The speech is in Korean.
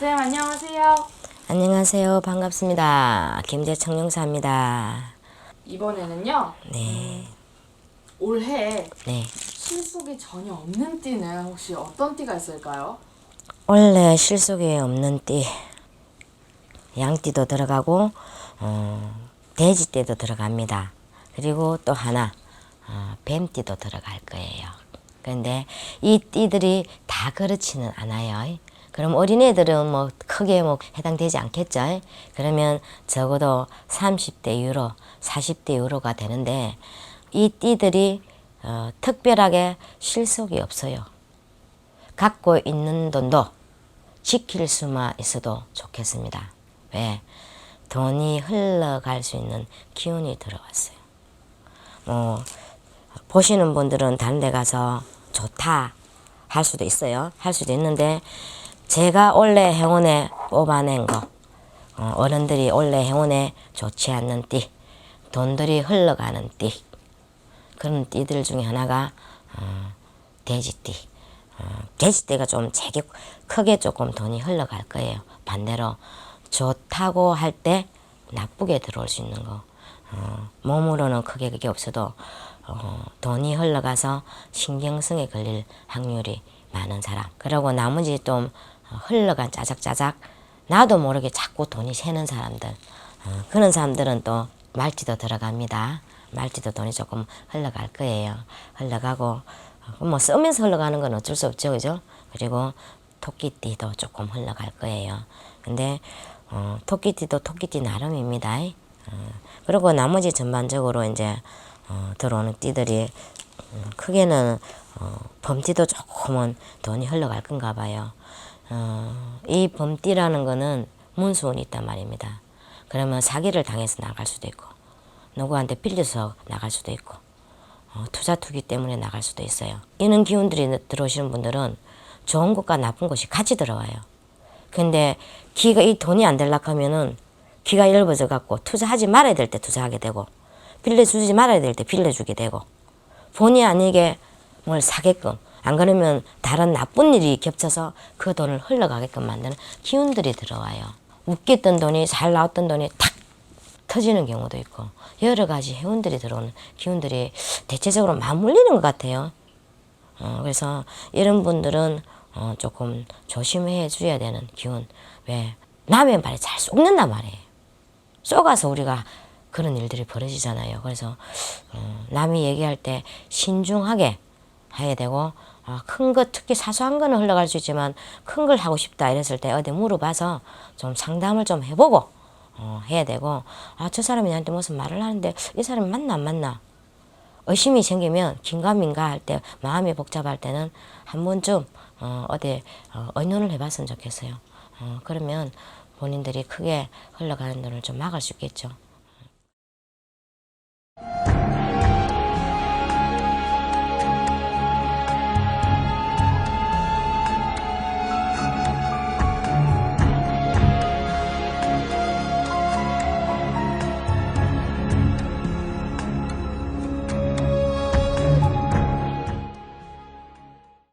쌤 안녕하세요. 안녕하세요. 반갑습니다. 김재청룡사입니다. 이번에는요. 네, 올해 네. 실속이 전혀 없는 띠는 혹시 어떤 띠가 있을까요? 원래 실속에 없는 띠, 양띠도 들어가고, 어, 돼지띠도 들어갑니다. 그리고 또 하나, 어, 뱀띠도 들어갈 거예요. 그런데 이 띠들이 다 그렇지는 않아요. 그럼 어린애들은 뭐 크게 뭐 해당되지 않겠죠. 그러면 적어도 30대 유로, 40대 유로가 되는데 이 띠들이 어, 특별하게 실속이 없어요. 갖고 있는 돈도 지킬 수만 있어도 좋겠습니다. 왜? 돈이 흘러갈 수 있는 기운이 들어왔어요. 뭐, 보시는 분들은 다른 데 가서 좋다 할 수도 있어요. 할 수도 있는데, 제가 원래 행운에 뽑아낸 거, 어, 어른들이 원래 행운에 좋지 않는 띠, 돈들이 흘러가는 띠, 그런 띠들 중에 하나가 어, 돼지띠. 어, 돼지띠가 좀 되게 크게 조금 돈이 흘러갈 거예요. 반대로 좋다고 할 때 나쁘게 들어올 수 있는 거. 어, 몸으로는 크게 그게 없어도 어, 돈이 흘러가서 신경성에 걸릴 확률이 많은 사람. 그리고 나머지 좀 어, 흘러간 짜작짜작 나도 모르게 자꾸 돈이 새는 사람들. 어, 그런 사람들은 또 말띠도 들어갑니다. 말띠도 돈이 조금 흘러갈 거예요. 흘러가고 어, 뭐 쓰면서 흘러가는 건 어쩔 수 없죠, 그죠? 그리고 토끼띠도 조금 흘러갈 거예요. 근데 어, 토끼띠도 토끼띠 나름입니다. 어, 그리고 나머지 전반적으로 이제 어, 들어오는 띠들이 음, 크게는 어, 범띠도 조금은 돈이 흘러갈 건가 봐요. 어, 이 범띠라는 거는 문수운이 있단 말입니다. 그러면 사기를 당해서 나갈 수도 있고 누구한테 빌려서 나갈 수도 있고 어, 투자 투기 때문에 나갈 수도 있어요. 이런 기운들이 들어오시는 분들은 좋은 것과 나쁜 것이 같이 들어와요. 근데 기가 이 돈이 안 될락 하면은 기가 얇아져 갖고 투자하지 말아야 될 때 투자하게 되고 빌려주지 말아야 될 때 빌려주게 되고 본의 아니게 뭘 사게끔 안 그러면 다른 나쁜 일이 겹쳐서 그 돈을 흘러가게끔 만드는 기운들이 들어와요. 웃겼던 돈이 잘 나왔던 돈이 탁 터지는 경우도 있고 여러 가지 해운들이 들어오는 기운들이 대체적으로 맞물리는 것 같아요. 어, 그래서 이런 분들은 어, 조금 조심해 줘야 되는 기운. 왜? 남의 말에 잘 쏙는단 말이에요. 쏘가서 우리가 그런 일들이 벌어지잖아요. 그래서 어, 남이 얘기할 때 신중하게 해야 되고 어, 큰것 특히 사소한 거는 흘러갈 수 있지만 큰 걸 하고 싶다 이랬을 때 어디 물어봐서 좀 상담을 좀 해보고 어, 해야 되고 아 저 사람이 나한테 무슨 말을 하는데 이 사람이 맞나 안 맞나 의심이 생기면 긴가민가 할 때 마음이 복잡할 때는 한 번쯤 어, 어디 어, 의논을 해봤으면 좋겠어요. 어, 그러면 본인들이 크게 흘러가는 돈을 좀 막을 수 있겠죠.